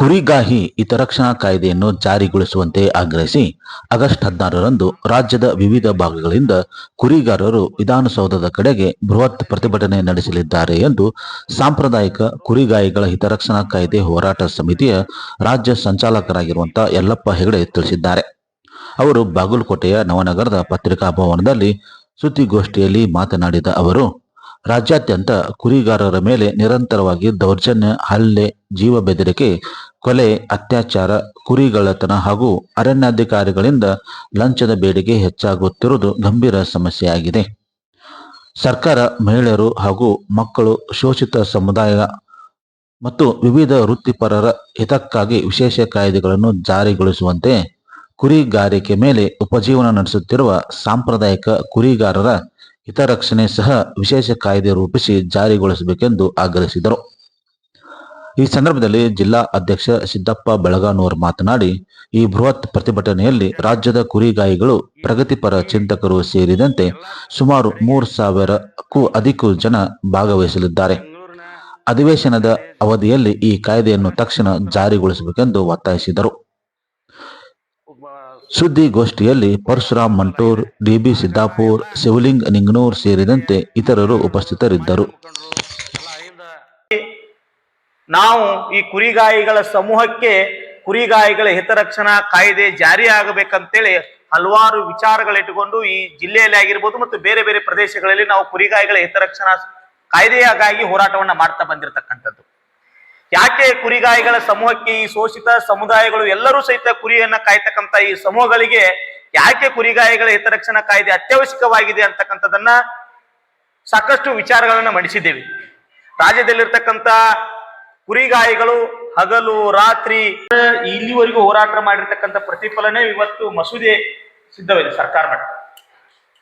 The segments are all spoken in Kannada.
ಕುರಿಗಾಹಿ ಹಿತರಕ್ಷಣಾ ಕಾಯ್ದೆಯನ್ನು ಜಾರಿಗೊಳಿಸುವಂತೆ ಆಗ್ರಹಿಸಿ ಆಗಸ್ಟ್ ಹದಿನಾರರಂದು ರಾಜ್ಯದ ವಿವಿಧ ಭಾಗಗಳಿಂದ ಕುರಿಗಾರರು ವಿಧಾನಸೌಧದ ಕಡೆಗೆ ಬೃಹತ್ ಪ್ರತಿಭಟನೆ ನಡೆಸಲಿದ್ದಾರೆ ಎಂದು ಸಾಂಪ್ರದಾಯಿಕ ಕುರಿಗಾಯಿಗಳ ಹಿತರಕ್ಷಣಾ ಕಾಯ್ದೆ ಹೋರಾಟ ಸಮಿತಿಯ ರಾಜ್ಯ ಸಂಚಾಲಕರಾಗಿರುವಂತಹ ಯಲ್ಲಪ್ಪ ಹೆಗಡೆ ತಿಳಿಸಿದ್ದಾರೆ. ಅವರು ಬಾಗಲಕೋಟೆಯ ನವನಗರದ ಪತ್ರಿಕಾ ಭವನದಲ್ಲಿ ಸುದ್ದಿಗೋಷ್ಠಿಯಲ್ಲಿ ಮಾತನಾಡಿದ ಅವರು, ರಾಜ್ಯಾದ್ಯಂತ ಕುರಿಗಾರರ ಮೇಲೆ ನಿರಂತರವಾಗಿ ದೌರ್ಜನ್ಯ, ಹಲ್ಲೆ, ಜೀವ ಬೆದರಿಕೆ ಕೊಲೆ, ಅತ್ಯಾಚಾರ ಕುರಿಗಳತನ ಹಾಗೂ ಅರಣ್ಯಾಧಿಕಾರಿಗಳಿಂದ ಲಂಚದ ಬೇಡಿಕೆ ಹೆಚ್ಚಾಗುತ್ತಿರುವುದು ಗಂಭೀರ ಸಮಸ್ಯೆಯಾಗಿದೆ. ಸರ್ಕಾರ, ಮಹಿಳೆಯರು ಹಾಗೂ ಮಕ್ಕಳು, ಶೋಷಿತ ಸಮುದಾಯ ಮತ್ತು ವಿವಿಧ ವೃತ್ತಿಪರರ ಹಿತಕ್ಕಾಗಿ ವಿಶೇಷ ಕಾಯ್ದೆಗಳನ್ನು ಜಾರಿಗೊಳಿಸುವಂತೆ ಕುರಿಗಾರಿಕೆ ಮೇಲೆ ಉಪಜೀವನ ನಡೆಸುತ್ತಿರುವ ಸಾಂಪ್ರದಾಯಿಕ ಕುರಿಗಾರರ ಹಿತರಕ್ಷಣೆ ಸಹ ವಿಶೇಷ ಕಾಯ್ದೆ ರೂಪಿಸಿ ಜಾರಿಗೊಳಿಸಬೇಕೆಂದು ಆಗ್ರಹಿಸಿದರು. ಈ ಸಂದರ್ಭದಲ್ಲಿ ಜಿಲ್ಲಾ ಅಧ್ಯಕ್ಷ ಸಿದ್ದಪ್ಪ ಬೆಳಗಾನೂರ್ ಮಾತನಾಡಿ, ಈ ಬೃಹತ್ ಪ್ರತಿಭಟನೆಯಲ್ಲಿ ರಾಜ್ಯದ ಕುರಿಗಾಯಿಗಳು, ಪ್ರಗತಿಪರ ಚಿಂತಕರು ಸೇರಿದಂತೆ ಸುಮಾರು ಮೂರು ಸಾವಿರಕ್ಕೂ ಅಧಿಕ ಜನ ಭಾಗವಹಿಸಲಿದ್ದಾರೆ. ಅಧಿವೇಶನದ ಅವಧಿಯಲ್ಲಿ ಈ ಕಾಯ್ದೆಯನ್ನು ತಕ್ಷಣ ಜಾರಿಗೊಳಿಸಬೇಕೆಂದು ಒತ್ತಾಯಿಸಿದರು. ಸುದ್ದಿಗೋಷ್ಠಿಯಲ್ಲಿ ಪರಶುರಾಮ್ ಮಂಟೂರ್ ಡಿಬಿ ಸಿದ್ದಾಪುರ್, ಶಿವಲಿಂಗ್ ನಿಂಗನೂರ್ ಸೇರಿದಂತೆ ಇತರರು ಉಪಸ್ಥಿತರಿದ್ದರು. ನಾವು ಈ ಕುರಿಗಾಯಿಗಳ ಸಮೂಹಕ್ಕೆ ಕುರಿಗಾಯಿಗಳ ಹಿತರಕ್ಷಣಾ ಕಾಯ್ದೆ ಜಾರಿ ಆಗಬೇಕಂತೇಳಿ ಹಲವಾರು ವಿಚಾರಗಳಿಟ್ಟುಕೊಂಡು ಈ ಜಿಲ್ಲೆಯಲ್ಲಿ ಆಗಿರ್ಬೋದು ಮತ್ತು ಬೇರೆ ಬೇರೆ ಪ್ರದೇಶಗಳಲ್ಲಿ ನಾವು ಕುರಿಗಾಯಿಗಳ ಹಿತರಕ್ಷಣಾ ಕಾಯ್ದೆಯಾಗಾಗಿ ಹೋರಾಟವನ್ನ ಮಾಡ್ತಾ ಬಂದಿರತಕ್ಕಂಥದ್ದು. ಯಾಕೆ ಕುರಿಗಾಯಿಗಳ ಸಮೂಹಕ್ಕೆ ಈ ಶೋಷಿತ ಸಮುದಾಯಗಳು ಎಲ್ಲರೂ ಸಹಿತ ಕುರಿಯನ್ನ ಕಾಯ್ತಕ್ಕಂಥ ಈ ಸಮೂಹಗಳಿಗೆ ಯಾಕೆ ಕುರಿಗಾಯಿಗಳ ಹಿತರಕ್ಷಣಾ ಕಾಯ್ದೆ ಅತ್ಯವಶ್ಯಕವಾಗಿದೆ ಅಂತಕ್ಕಂಥದನ್ನ ಸಾಕಷ್ಟು ವಿಚಾರಗಳನ್ನ ಮಂಡಿಸಿದ್ದೇವೆ. ರಾಜ್ಯದಲ್ಲಿರ್ತಕ್ಕಂಥ ಕುರಿಗಾಯಿಗಳು, ಹಗಲು, ರಾತ್ರಿ. ಇಲ್ಲಿವರೆಗೂ ಹೋರಾಟ ಮಾಡಿರ್ತಕ್ಕಂಥ ಪ್ರತಿಫಲನೆ ಇವತ್ತು ಮಸೂದೆ ಸಿದ್ಧವಿದೆ ಸರ್ಕಾರ ಮಟ್ಟ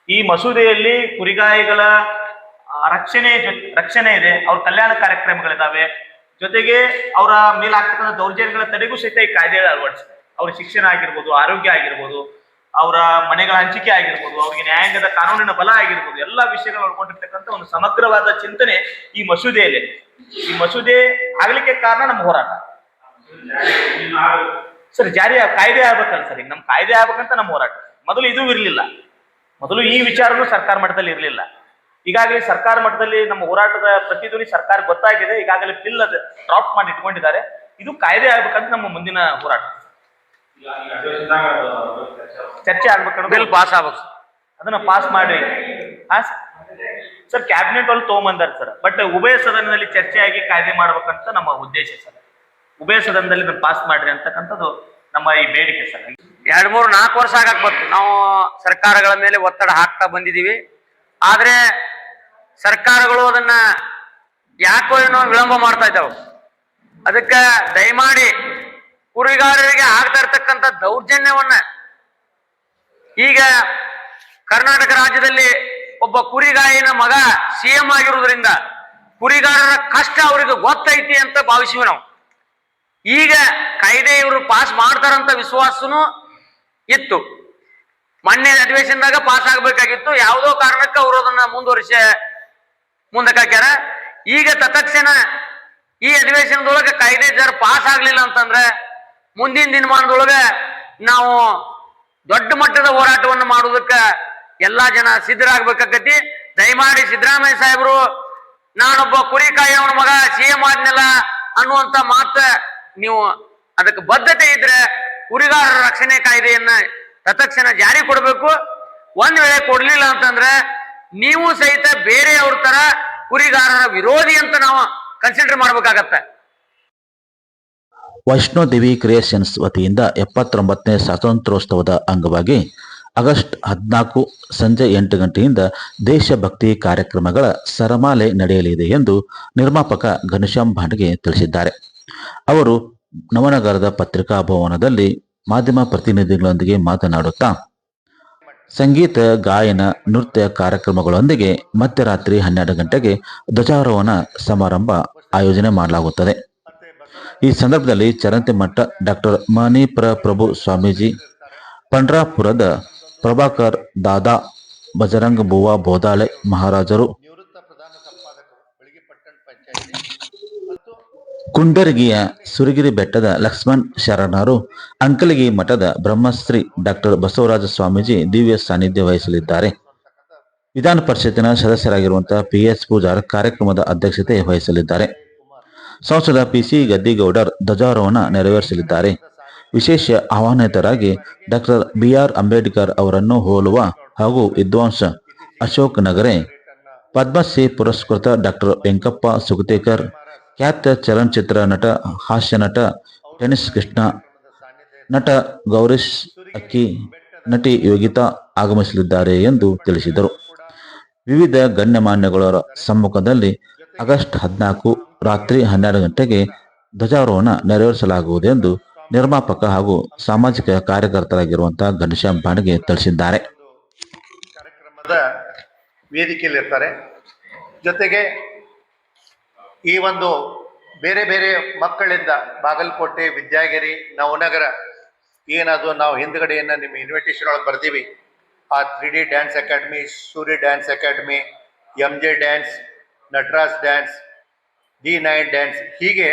ಈ ಮಸೂದೆಯಲ್ಲಿ ಕುರಿಗಾಯಿಗಳ ರಕ್ಷಣೆ ರಕ್ಷಣೆ ಇದೆ, ಅವ್ರ ಕಲ್ಯಾಣ ಕಾರ್ಯಕ್ರಮಗಳಿದಾವೆ. ಜೊತೆಗೆ ಅವರ ಮೇಲಾಗ್ತಕ್ಕಂಥ ದೌರ್ಜನ್ಯಗಳ ತಡೆಗೂ ಸಹಿತ ಈ ಕಾಯ್ದೆ ಅಳವಡಿಸಿದೆ. ಅವ್ರ ಶಿಕ್ಷಣ ಆಗಿರ್ಬೋದು, ಆರೋಗ್ಯ ಆಗಿರ್ಬೋದು ಅವರ ಮನೆಗಳ ಹಂಚಿಕೆ ಆಗಿರ್ಬೋದು, ಅವರಿಗೆ ನ್ಯಾಯಾಂಗದ ಕಾನೂನಿನ ಬಲ ಆಗಿರ್ಬೋದು, ಎಲ್ಲಾ ವಿಷಯಗಳು ಒಳಗೊಂಡಿರ್ತಕ್ಕಂಥ ಒಂದು ಸಮಗ್ರವಾದ ಚಿಂತನೆ ಈ ಮಸೂದೆಯಲ್ಲಿ. ಈ ಮಸೂದೆ ಆಗಲಿಕ್ಕೆ ಕಾರಣ ನಮ್ಮ ಹೋರಾಟ. ಸರ್, ಜಾರಿ ಕಾಯ್ದೆ ಆಗ್ಬೇಕಲ್ಲ ಸರ್, ಈಗ ನಮ್ ಕಾಯ್ದೆ ಆಗ್ಬೇಕಂತ ನಮ್ಮ ಹೋರಾಟ. ಮೊದಲು ಇದು ಇರಲಿಲ್ಲ. ಮೊದಲು ಈ ವಿಚಾರನೂ ಸರ್ಕಾರ ಮಟ್ಟದಲ್ಲಿ ಇರಲಿಲ್ಲ. ಈಗಾಗಲೇ ಸರ್ಕಾರ ಮಟ್ಟದಲ್ಲಿ ನಮ್ಮ ಹೋರಾಟದ ಪ್ರತಿಧ್ವನಿ ಸರ್ಕಾರ ಗೊತ್ತಾಗಿದೆ, ಈಗಾಗಲೇ ಬಿಲ್ ಅದು ಡ್ರಾಪ್ ಮಾಡಿ ಇಟ್ಕೊಂಡಿದ್ದಾರೆ. ಇದು ಕಾಯ್ದೆ ಆಗ್ಬೇಕಂತ ನಮ್ಮ ಮುಂದಿನ ಹೋರಾಟ. ಚರ್ಚೆ ಆಗ್ಬೇಕು ಬಿಲ್ ಪಾಸ್ ಆಗ್ಬೇಕು. ಅದನ್ನ ಪಾಸ್ ಮಾಡಿ ಹಾ ಸರ್ ಕ್ಯಾಬಿನೆಟ್ ಅಲ್ಲಿ ತಗೊಂಬಂದಾರ ಸರ್. ಬಟ್ ಉಭಯ ಸದನದಲ್ಲಿ ಚರ್ಚೆ ಆಗಿ ಕಾಯ್ದೆ ಮಾಡ್ಬೇಕಂತ ನಮ್ಮ ಉದ್ದೇಶ ಸರ್. ಉಭಯ ಸದನದಲ್ಲಿ ಪಾಸ್ ಮಾಡ್ರಿ ಅಂತಕ್ಕಂಥದ್ದು ನಮ್ಮ ಈ ಬೇಡಿಕೆ ಸರ್. ಎರಡ್ ಮೂರು ನಾಲ್ಕು ವರ್ಷ ಆಗಕ್ ಬಂತು. ನಾವು ಸರ್ಕಾರಗಳ ಮೇಲೆ ಒತ್ತಡ ಹಾಕ್ತಾ ಬಂದಿದೀವಿ ಆದ್ರೆ ಸರ್ಕಾರಗಳು ಅದನ್ನ ಯಾಕೋ ಏನೋ ವಿಳಂಬ ಮಾಡ್ತಾ ಇದ್ದಾವೆ. ಅದಕ್ಕೆ ದಯಮಾಡಿ ಕುರಿಗಾರರಿಗೆ ಆಗ್ತಾ ಇರ್ತಕ್ಕಂಥ ದೌರ್ಜನ್ಯವನ್ನ ಈಗ ಕರ್ನಾಟಕ ರಾಜ್ಯದಲ್ಲಿ ಒಬ್ಬ ಕುರಿಗಾಯಿನ ಮಗ ಸಿಎಂ ಆಗಿರುವುದರಿಂದ ಕುರಿಗಾರರ ಕಷ್ಟ ಅವರಿಗೆ ಗೊತ್ತೈತಿ ಅಂತ ಭಾವಿಸಿವಿ ನಾವು. ಈಗ ಕಾಯ್ದೆ ಇವರು ಪಾಸ್ ಮಾಡ್ತಾರಂತ ವಿಶ್ವಾಸನೂ ಇತ್ತು. ಮೊನ್ನೆ ಅಧಿವೇಶನದಾಗ ಪಾಸ್ ಆಗಬೇಕಾಗಿತ್ತು. ಯಾವುದೋ ಕಾರಣಕ್ಕೆ ಅವರು ಅದನ್ನ ಮುಂದುವರಿಸ ಮುಂದಕ್ಕೆ ಹಾಕ್ಯಾರ ಈಗ ತತಕ್ಷಣ ಈ ಅಧಿವೇಶನದೊಳಗೆ ಕಾಯ್ದೆ ಜರ ಪಾಸ್ ಆಗ್ಲಿಲ್ಲ ಅಂತಂದ್ರೆ ಮುಂದಿನ ದಿನಮಾನದೊಳಗೆ ನಾವು ದೊಡ್ಡ ಮಟ್ಟದ ಹೋರಾಟವನ್ನು ಮಾಡುವುದಕ್ಕೆ ಎಲ್ಲಾ ಜನ ಸಿದ್ಧರಾಗಬೇಕಾಗತಿ. ದಯಮಾಡಿ ಸಿದ್ದರಾಮಯ್ಯ ಸಾಹೇಬರು, ನಾನೊಬ್ಬ ಕುರಿ ಕಾಯೋನ ಮಗ, ಸಿ ಎಂ ಆದ್ನಲ್ಲ ಅನ್ನುವಂತ ಮಾತ ನೀವು ಅದಕ್ಕೆ ಬದ್ಧತೆ ಇದ್ರೆ ಕುರಿಗಾರರ ರಕ್ಷಣೆ ಕಾಯ್ದೆಯನ್ನ ತತ್ಕ್ಷಣ ಜಾರಿ ಕೊಡಬೇಕು. ಒಂದ್ ವೇಳೆ ಕೊಡ್ಲಿಲ್ಲ ಅಂತಂದ್ರೆ ನೀವು ಸಹಿತ ಬೇರೆಯವ್ರ ತರ ಕುರಿಗಾರರ ವಿರೋಧಿ ಅಂತ ನಾವು ಕನ್ಸಿಡರ್ ಮಾಡ್ಬೇಕಾಗತ್ತೆ. ವೈಷ್ಣೋದೇವಿ ಕ್ರಿಯೇಷನ್ಸ್ ವತಿಯಿಂದ ಎಪ್ಪತ್ತೊಂಬತ್ತನೇ ಸ್ವಾತಂತ್ರ್ಯೋತ್ಸವದ ಅಂಗವಾಗಿ ಆಗಸ್ಟ್ ಹದಿನಾಲ್ಕು ಸಂಜೆ ಎಂಟು ಗಂಟೆಯಿಂದ ದೇಶಭಕ್ತಿ ಕಾರ್ಯಕ್ರಮಗಳ ಸರಮಾಲೆ ನಡೆಯಲಿದೆ ಎಂದು ನಿರ್ಮಾಪಕ ಘನಶ್ಯಾಮ್ ಭಾಂಡ್ಗೆ ತಿಳಿಸಿದ್ದಾರೆ. ಅವರು ನವನಗರದ ಪತ್ರಿಕಾ ಭವನದಲ್ಲಿ ಮಾಧ್ಯಮ ಪ್ರತಿನಿಧಿಗಳೊಂದಿಗೆ ಮಾತನಾಡುತ್ತಾ, ಸಂಗೀತ, ಗಾಯನ, ನೃತ್ಯ ಕಾರ್ಯಕ್ರಮಗಳೊಂದಿಗೆ ಮಧ್ಯರಾತ್ರಿ ಹನ್ನೆರಡು ಗಂಟೆಗೆ ಧ್ವಜಾರೋಹಣ ಸಮಾರಂಭ ಆಯೋಜನೆ ಮಾಡಲಾಗುತ್ತದೆ. ಈ ಸಂದರ್ಭದಲ್ಲಿ ಚರಂತಿಮಠ ಡಾಕ್ಟರ್ ಮಣಿಪ್ರ ಪ್ರಭು ಸ್ವಾಮೀಜಿ, ಪಂಡ್ರಾಪುರದ ಪ್ರಭಾಕರ್ ದಾದಾ ಬಜರಂಗ ಬುವಾ ಬೋದಾಳೆ ಮಹಾರಾಜರು, ಕುಂಡರಗಿಯ ಸುರಗಿರಿ ಬೆಟ್ಟದ ಲಕ್ಷ್ಮಣ್ ಶರಣರು, ಅಂಕಲಗಿ ಮಠದ ಬ್ರಹ್ಮಶ್ರೀ ಡಾಕ್ಟರ್ ಬಸವರಾಜ ಸ್ವಾಮೀಜಿ ದಿವ್ಯ ಸಾನ್ನಿಧ್ಯ ವಹಿಸಲಿದ್ದಾರೆ. ವಿಧಾನ ಪರಿಷತ್ತಿನ ಸದಸ್ಯರಾಗಿರುವಂತಹ ಪಿ ಎಸ್ ಪೂಜಾರ್ ಕಾರ್ಯಕ್ರಮದ ಅಧ್ಯಕ್ಷತೆ ವಹಿಸಲಿದ್ದಾರೆ. ಸಂಸದ ಪಿಸಿ ಗದ್ದಿಗೌಡರ್ ಧ್ವಜಾರೋಹಣ ನೆರವೇರಿಸಲಿದ್ದಾರೆ. ವಿಶೇಷ ಆಹ್ವಾನಿತರಾಗಿ ಡಾಕ್ಟರ್ ಬಿಆರ್ ಅಂಬೇಡ್ಕರ್ ಅವರನ್ನು ಹೋಲುವ ಹಾಗೂ ವಿದ್ವಾಂಸ ಅಶೋಕ್ ನಗರೆ ಪದ್ಮಶ್ರೀ ಪುರಸ್ಕೃತ ಡಾಕ್ಟರ್ ವೆಂಕಪ್ಪ ಸುಗತೇಕರ್, ಖ್ಯಾತ ಚಲನಚಿತ್ರ ನಟ, ಹಾಸ್ಯ ನಟ ಟೆನಿಸ್ ಕೃಷ್ಣ, ನಟ ಗೌರೀಶ್ ಅಕ್ಕಿ, ನಟಿ ಯೋಗಿತಾ ಆಗಮಿಸಲಿದ್ದಾರೆ ಎಂದು ತಿಳಿಸಿದರು. ವಿವಿಧ ಗಣ್ಯಮಾನ್ಯಗಳ ಸಮ್ಮುಖದಲ್ಲಿ ಆಗಸ್ಟ್ ಹದಿನಾಲ್ಕು ರಾತ್ರಿ ಹನ್ನೆರಡು ಗಂಟೆಗೆ ಧ್ವಜಾರೋಹಣ ನೆರವೇರಿಸಲಾಗುವುದು ಎಂದು ನಿರ್ಮಾಪಕ ಹಾಗೂ ಸಾಮಾಜಿಕ ಕಾರ್ಯಕರ್ತರಾಗಿರುವಂತಹ ಘನಶ್ಯಾಮ್ ಬಾಣಿಗೆ ತಿಳಿಸಿದ್ದಾರೆ. ಕಾರ್ಯಕ್ರಮದ ವೇದಿಕೆಯಲ್ಲಿ ಇರ್ತಾರೆ ಜೊತೆಗೆ ಈ ಒಂದು ಬೇರೆ ಬೇರೆ ಮಕ್ಕಳಿಂದ ಬಾಗಲಕೋಟೆ, ವಿದ್ಯಾಗಿರಿ, ನವನಗರ ಏನಾದರೂ ನಾವು ಹಿಂದ್ಗಡೆಯನ್ನು ನಿಮ್ಮ ಇನ್ವಿಟೇಷನ್ ಒಳಗೆ ಬರ್ತೀವಿ ಆ three D dance academy Surya dance academy M J dance Nataraj dance, D nine dance, ಹೀಗೆ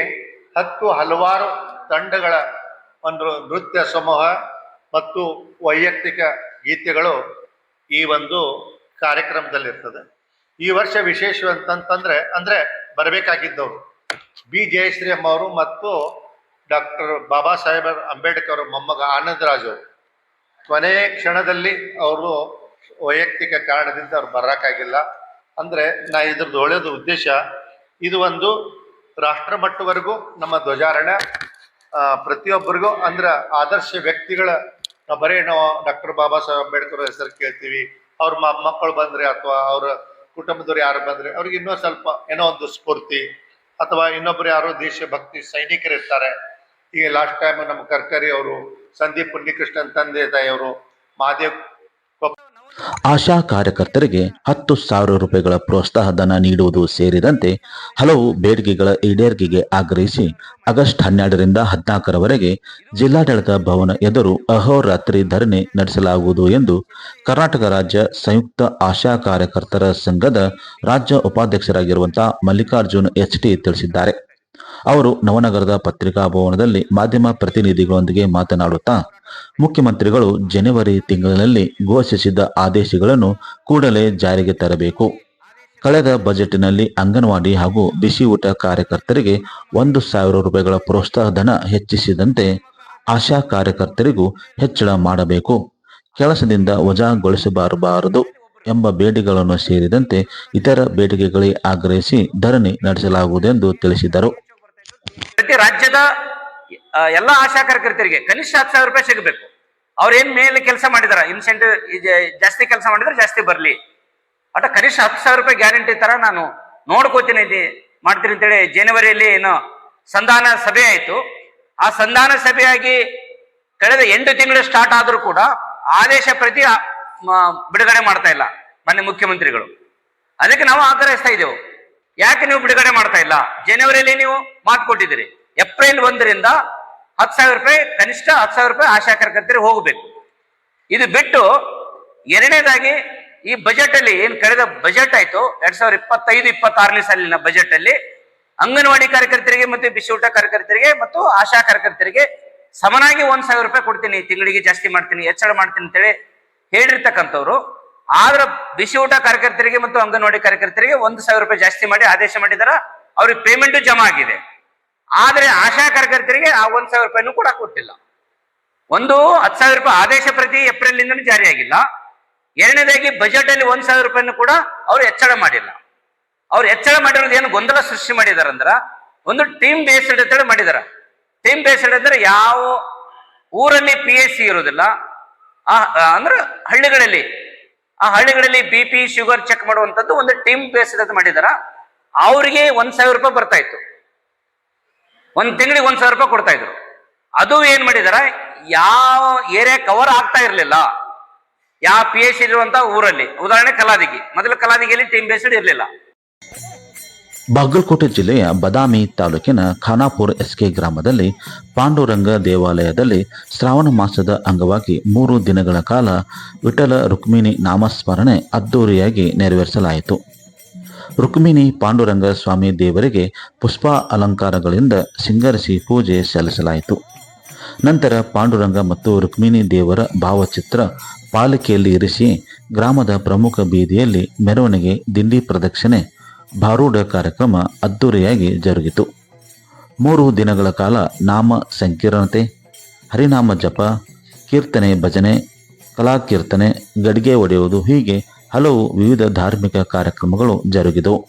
ಹತ್ತು ಹಲವಾರು ತಂಡಗಳ ಒಂದು ನೃತ್ಯ ಸಮೂಹ ಮತ್ತು ವೈಯಕ್ತಿಕ ಗೀತೆಗಳು ಈ ಒಂದು ಕಾರ್ಯಕ್ರಮದಲ್ಲಿರ್ತದೆ. ಈ ವರ್ಷ ವಿಶೇಷ ಅಂತಂತಂದ್ರೆ, ಅಂದ್ರೆ ಬರಬೇಕಾಗಿದ್ದವರು ಬಿ ಜಯಶ್ರೀ ಅಮ್ಮ ಅವರು ಮತ್ತು ಡಾಕ್ಟರ್ ಬಾಬಾ ಸಾಹೇಬ್ ಅಂಬೇಡ್ಕರ್ ಮೊಮ್ಮಗ ಆನಂದರಾಜ್ ಅವರು. ಕೊನೆ ಕ್ಷಣದಲ್ಲಿ ಅವರು ವೈಯಕ್ತಿಕ ಕಾರಣದಿಂದ ಅವ್ರು ಬರೋಕ್ಕಾಗಿಲ್ಲ. ಅಂದ್ರೆ ನಾ ಇದ್ರದ್ದು ಒಳ್ಳೆಯದು ಉದ್ದೇಶ, ಇದು ಒಂದು ರಾಷ್ಟ್ರ ಮಟ್ಟವರೆಗೂ ನಮ್ಮ ಧ್ವಜಾರಣೆ ಪ್ರತಿಯೊಬ್ಬರಿಗೂ ಅಂದ್ರೆ ಆದರ್ಶ ವ್ಯಕ್ತಿಗಳ, ನಾವು ನಾವು ಡಾಕ್ಟರ್ ಬಾಬಾ ಸಾಹೇಬ್ ಅಂಬೇಡ್ಕರ್ ಹೆಸರು ಕೇಳ್ತೀವಿ, ಅವ್ರ ಮಕ್ಕಳು ಬಂದ್ರೆ ಅಥವಾ ಅವ್ರ ಕುಟುಂಬದವ್ರು ಯಾರು ಬಂದ್ರೆ ಅವ್ರಿಗೆ ಇನ್ನೂ ಸ್ವಲ್ಪ ಏನೋ ಒಂದು ಸ್ಫೂರ್ತಿ, ಅಥವಾ ಇನ್ನೊಬ್ರು ಯಾರೋ ದೇಶಭಕ್ತಿ ಸೈನಿಕರು ಇರ್ತಾರೆ. ಈಗ ಲಾಸ್ಟ್ ಟೈಮ್ ನಮ್ಮ ಕರ್ಕರಿ ಅವರು, ಸಂದೀಪ್ ಪುಣ್ಯಕೃಷ್ಣನ್ ತಂದೆ ತಾಯಿಯವರು ಮಹಾದೇವ್ ಆಶಾ ಕಾರ್ಯಕರ್ತರಿಗೆ ಹತ್ತು ಸಾವಿರ ರೂಪಾಯಿಗಳ ಪ್ರೋತ್ಸಾಹ ಧನ ನೀಡುವುದು ಸೇರಿದಂತೆ ಹಲವು ಬೇಡಿಕೆಗಳ ಈಡೇರಿಕೆಗೆ ಆಗ್ರಹಿಸಿ ಆಗಸ್ಟ್ ಹನ್ನೆರಡರಿಂದ ಹದಿನಾಲ್ಕರವರೆಗೆ ಜಿಲ್ಲಾಡಳಿತ ಭವನ ಎದುರು ಅಹೋರಾತ್ರಿ ಧರಣಿ ನಡೆಸಲಾಗುವುದು ಎಂದು ಕರ್ನಾಟಕ ರಾಜ್ಯ ಸಂಯುಕ್ತ ಆಶಾ ಕಾರ್ಯಕರ್ತರ ಸಂಘದ ರಾಜ್ಯ ಉಪಾಧ್ಯಕ್ಷರಾಗಿರುವಂತಹ ಮಲ್ಲಿಕಾರ್ಜುನ್ ಎಚ್ ಟಿ ತಿಳಿಸಿದ್ದಾರೆ. ಅವರು ನವನಗರದ ಪತ್ರಿಕಾ ಭವನದಲ್ಲಿ ಮಾಧ್ಯಮ ಪ್ರತಿನಿಧಿಗಳೊಂದಿಗೆ ಮಾತನಾಡುತ್ತಾ ಮುಖ್ಯಮಂತ್ರಿಗಳು ಜನವರಿ ತಿಂಗಳಿನಲ್ಲಿ ಘೋಷಿಸಿದ ಆದೇಶಗಳನ್ನು ಕೂಡಲೇ ಜಾರಿಗೆ ತರಬೇಕು. ಕಳೆದ ಬಜೆಟ್ನಲ್ಲಿ ಅಂಗನವಾಡಿ ಹಾಗೂ ಬಿಸಿ ಊಟ ಕಾರ್ಯಕರ್ತರಿಗೆ ಒಂದು ಸಾವಿರ ರೂಪಾಯಿಗಳ ಪ್ರೋತ್ಸಾಹ ಧನ ಹೆಚ್ಚಿಸಿದಂತೆ ಆಶಾ ಕಾರ್ಯಕರ್ತರಿಗೂ ಹೆಚ್ಚಳ ಮಾಡಬೇಕು. ಕೆಲಸದಿಂದ ವಜಾಗೊಳಿಸಬಾರಬಾರದು ಎಂಬ ಬೇಡಿಕೆಗಳನ್ನು ಸೇರಿದಂತೆ ಇತರ ಬೇಡಿಕೆಗಳಿಗೆ ಆಗ್ರಹಿಸಿ ಧರಣಿ ನಡೆಸಲಾಗುವುದೆಂದು ತಿಳಿಸಿದರು. ಪ್ರತಿ ರಾಜ್ಯದ ಎಲ್ಲಾ ಆಶಾ ಕಾರ್ಯಕರ್ತರಿಗೆ ಕನಿಷ್ಠ ಹತ್ತು ಸಾವಿರ ರೂಪಾಯಿ ಸಿಗಬೇಕು. ಅವ್ರ ಏನ್ ಮೇಲೆ ಕೆಲಸ ಮಾಡಿದಾರ ಇನ್ಸೆಂಟಿವ್ ಜಾಸ್ತಿ ಕೆಲಸ ಮಾಡಿದ್ರೆ ಜಾಸ್ತಿ ಬರ್ಲಿ. ಅಟ ಕನಿಷ್ಠ ಹತ್ತು ಸಾವಿರ ರೂಪಾಯಿ ಗ್ಯಾರಂಟಿ ತರ ನಾನು ನೋಡ್ಕೋತೀನಿ ಮಾಡ್ತೀನಿ ಅಂತೇಳಿ ಜನವರಿಯಲ್ಲಿ ಏನು ಸಂಧಾನ ಸಭೆ ಆಯಿತು. ಆ ಸಂಧಾನ ಸಭೆಯಾಗಿ ಕಳೆದ ಎಂಟು ತಿಂಗಳು ಸ್ಟಾರ್ಟ್ ಆದ್ರೂ ಕೂಡ ಆದೇಶ ಪ್ರತಿ ಬಿಡುಗಡೆ ಮಾಡ್ತಾ ಇಲ್ಲ ಮಾನ್ಯ ಮುಖ್ಯಮಂತ್ರಿಗಳು. ಅದಕ್ಕೆ ನಾವು ಆಗ್ರಹಿಸ್ತಾ ಇದ್ದೇವೆ. ಯಾಕೆ ನೀವು ಬಿಡುಗಡೆ ಮಾಡ್ತಾ ಇಲ್ಲ? ಜನವರಿಯಲ್ಲಿ ನೀವು ಮಾತು ಕೊಟ್ಟಿದ್ದೀರಿ ಏಪ್ರಿಲ್ ಒಂದರಿಂದ ಹತ್ತು ಸಾವಿರ ರೂಪಾಯಿ, ಕನಿಷ್ಠ ಹತ್ತು ಸಾವಿರ ರೂಪಾಯಿ ಆಶಾ ಕಾರ್ಯಕರ್ತರಿಗೆ ಹೋಗಬೇಕು. ಇದು ಬಿಟ್ಟು ಎರಡನೇದಾಗಿ ಈ ಬಜೆಟ್ ಅಲ್ಲಿ ಏನ್ ಕಳೆದ ಬಜೆಟ್ ಆಯ್ತು, ಎರಡ್ ಸಾವಿರದ ಇಪ್ಪತ್ತೈದು ಇಪ್ಪತ್ತಾರನೇ ಸಾಲಿನ ಬಜೆಟ್ ಅಲ್ಲಿ ಅಂಗನವಾಡಿ ಕಾರ್ಯಕರ್ತರಿಗೆ ಮತ್ತು ಬಿಸಿ ಊಟ ಕಾರ್ಯಕರ್ತರಿಗೆ ಮತ್ತು ಆಶಾ ಕಾರ್ಯಕರ್ತರಿಗೆ ಸಮನಾಗಿ ಒಂದ್ ಸಾವಿರ ರೂಪಾಯಿ ಕೊಡ್ತೀನಿ ತಿಂಗಳಿಗೆ ಜಾಸ್ತಿ ಮಾಡ್ತೀನಿ, ಹೆಚ್ಚಳ ಮಾಡ್ತೀನಿ ಅಂತೇಳಿ ಹೇಳಿರ್ತಕ್ಕಂಥವ್ರು. ಆದ್ರೆ ಬಿಸಿ ಊಟ ಕಾರ್ಯಕರ್ತರಿಗೆ ಮತ್ತು ಅಂಗನವಾಡಿ ಕಾರ್ಯಕರ್ತರಿಗೆ ಒಂದು ಸಾವಿರ ರೂಪಾಯಿ ಜಾಸ್ತಿ ಮಾಡಿ ಆದೇಶ ಮಾಡಿದಾರ, ಅವ್ರಿಗೆ ಪೇಮೆಂಟ್ ಜಮಾ ಆಗಿದೆ. ಆದ್ರೆ ಆಶಾ ಕಾರ್ಯಕರ್ತರಿಗೆ ಆ ಒಂದ್ ಸಾವಿರ ರೂಪಾಯಿನೂ ಕೂಡ ಕೊಟ್ಟಿಲ್ಲ. ಒಂದು ಹತ್ತು ಸಾವಿರ ರೂಪಾಯಿ ಆದೇಶ ಪ್ರತಿ ಏಪ್ರಿಲ್ ಜಾರಿಯಾಗಿಲ್ಲ ಎರಡನೇದಾಗಿ ಬಜೆಟ್ ಅಲ್ಲಿ ಒಂದ್ ಸಾವಿರ ರೂಪಾಯಿನೂ ಕೂಡ ಅವ್ರು ಹೆಚ್ಚಳ ಮಾಡಿಲ್ಲ. ಅವ್ರು ಹೆಚ್ಚಳ ಮಾಡಿರೋದು ಏನು ಗೊಂದಲ ಸೃಷ್ಟಿ ಮಾಡಿದಾರ ಅಂದ್ರ, ಒಂದು ಟೀಮ್ ಬೇಸ್ಡ್ ಅಂತೇಳಿ ಮಾಡಿದಾರ. ಟೀಮ್ ಬೇಸ್ಡ್ ಅಂದ್ರೆ ಯಾವ ಊರಲ್ಲಿ ಪಿ ಎಸ್ ಸಿ ಇರೋದಿಲ್ಲ. ಆ ಅಂದ್ರೆ ಹಳ್ಳಿಗಳಲ್ಲಿ, ಆ ಹಳ್ಳಿಗಳಲ್ಲಿ ಬಿ ಪಿ ಶುಗರ್ ಚೆಕ್ ಮಾಡುವಂತದ್ದು ಒಂದು ಟೀಮ್ ಬೇಸ್ಡ್ ಅಂತ ಮಾಡಿದಾರ. ಅವರಿಗೆ ಒಂದ್ ಸಾವಿರ ರೂಪಾಯಿ ಬರ್ತಾ ಇತ್ತು. ಒಂದ್ ತಿಂಗಳಿಗೆ ಒಂದು ಸಾವಿರ ರೂಪಾಯಿ ಕೊಡ್ತಾ ಇದ್ರು. ಅದು ಏನ್ ಮಾಡಿದಾರೆ? ಯಾವ ಏರಿಯಾ ಕವರ್ ಆಗ್ತಾ ಇರಲಿಲ್ಲ. ಯಾವ ಪಿ ಎಸ್ ಇರುವಂತ ಊರಲ್ಲಿ. ಉದಾಹರಣೆ ಕಲಾದಿಗಿ. ಮೊದಲು ಕಲಾದಿಗಿಯಲ್ಲಿ ಟೀಮ್ ಬೇಸ್ಡ್ ಇರಲಿಲ್ಲ. ಬಾಗಲಕೋಟೆ ಜಿಲ್ಲೆಯ ಬದಾಮಿ ತಾಲೂಕಿನ ಖಾನಾಪುರ್ ಎಸ್ಕೆ ಗ್ರಾಮದಲ್ಲಿ ಪಾಂಡುರಂಗ ದೇವಾಲಯದಲ್ಲಿ ಶ್ರಾವಣ ಮಾಸದ ಅಂಗವಾಗಿ ಮೂರು ದಿನಗಳ ಕಾಲ ವಿಠಲ ರುಕ್ಮಿಣಿ ನಾಮಸ್ಮರಣೆ ಅದ್ದೂರಿಯಾಗಿ ನೆರವೇರಿಸಲಾಯಿತು. ರುಕ್ಮಿಣಿ ಪಾಂಡುರಂಗ ಸ್ವಾಮಿ ದೇವರಿಗೆ ಪುಷ್ಪ ಅಲಂಕಾರಗಳಿಂದ ಸಿಂಗರಿಸಿ ಪೂಜೆ ಸಲ್ಲಿಸಲಾಯಿತು. ನಂತರ ಪಾಂಡುರಂಗ ಮತ್ತು ರುಕ್ಮಿಣಿ ದೇವರ ಭಾವಚಿತ್ರ ಪಾಲಿಕೆಯಲ್ಲಿ ಇರಿಸಿ ಗ್ರಾಮದ ಪ್ರಮುಖ ಬೀದಿಯಲ್ಲಿ ಮೆರವಣಿಗೆ, ದಿಂಡಿ ಪ್ರದಕ್ಷಿಣೆ ಭಾರೂಢ ಕಾರ್ಯಕ್ರಮ ಅದ್ದೂರಿಯಾಗಿ ಜರುಗಿತು. ಮೂರು ದಿನಗಳ ಕಾಲ ನಾಮ ಸಂಕೀರ್ಣತೆ, ಹರಿನಾಮ ಜಪ, ಕೀರ್ತನೆ ಭಜನೆ, ಕಲಾಕೀರ್ತನೆ, ಗಡಿಗೆ ಒಡೆಯುವುದು ಹೀಗೆ ಹಲವು ವಿವಿಧ ಧಾರ್ಮಿಕ ಕಾರ್ಯಕ್ರಮಗಳು ಜರುಗಿದವು.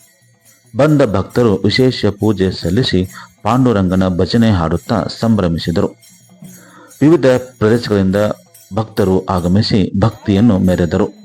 ಬಂದ ಭಕ್ತರು ವಿಶೇಷ ಪೂಜೆ ಸಲ್ಲಿಸಿ ಪಾಂಡುರಂಗನ ಭಜನೆ ಹಾಡುತ್ತಾ ಸಂಭ್ರಮಿಸಿದರು. ವಿವಿಧ ಪ್ರದೇಶಗಳಿಂದ ಭಕ್ತರು ಆಗಮಿಸಿ ಭಕ್ತಿಯನ್ನು ಮೆರೆದರು.